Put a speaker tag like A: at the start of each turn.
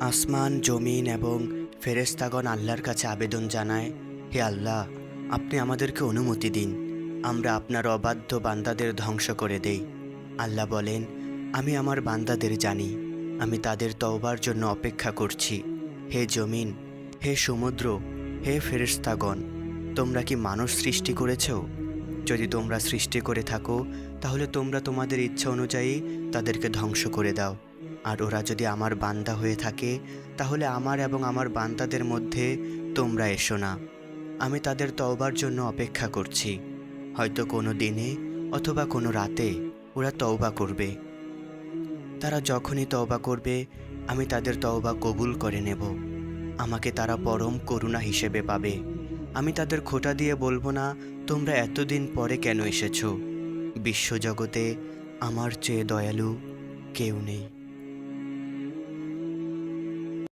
A: আসমান, জমিন এবং ফেরেস্তাগণ আল্লাহর কাছে আবেদন জানায়, হে আল্লাহ, আপনি আমাদেরকে অনুমতি দিন। আমরা আপনার অবাধ্য বান্দাদের ধ্বংস করে দেই। আল্লাহ বলেন, আমি আমার বান্দাদের জানি। আমি তাদের তওবার জন্য অপেক্ষা করছি। হে জমিন, হে সমুদ্র, হে ফেরেস্তাগণ তোমরা কি মানুষ সৃষ্টি করেছ? যদি তোমরা সৃষ্টি করে থাকো, তাহলে তোমরা তোমাদের ইচ্ছা অনুযায়ী তাদেরকে ধ্বংস করে দাও। আর ওরা যদি আমার বান্দা হয়ে থাকে, তাহলে আমার এবং আমার বান্দাদের মধ্যে তোমরা এসো না। আমি তাদের তওবার জন্য অপেক্ষা করছি। হয়তো কোনো দিনে অথবা কোনো রাতে ওরা তওবা করবে। তারা যখনই তওবা করবে, আমি তাদের তওবা কবুল করে নেব। আমাকে তারা পরম করুণা হিসেবে পাবে। আমি তাদের খোটা দিয়ে বলব না, তোমরা এতদিন পরে কেন এসেছ? বিশ্বজগতে আমার চেয়ে দয়ালু কেউ নেই।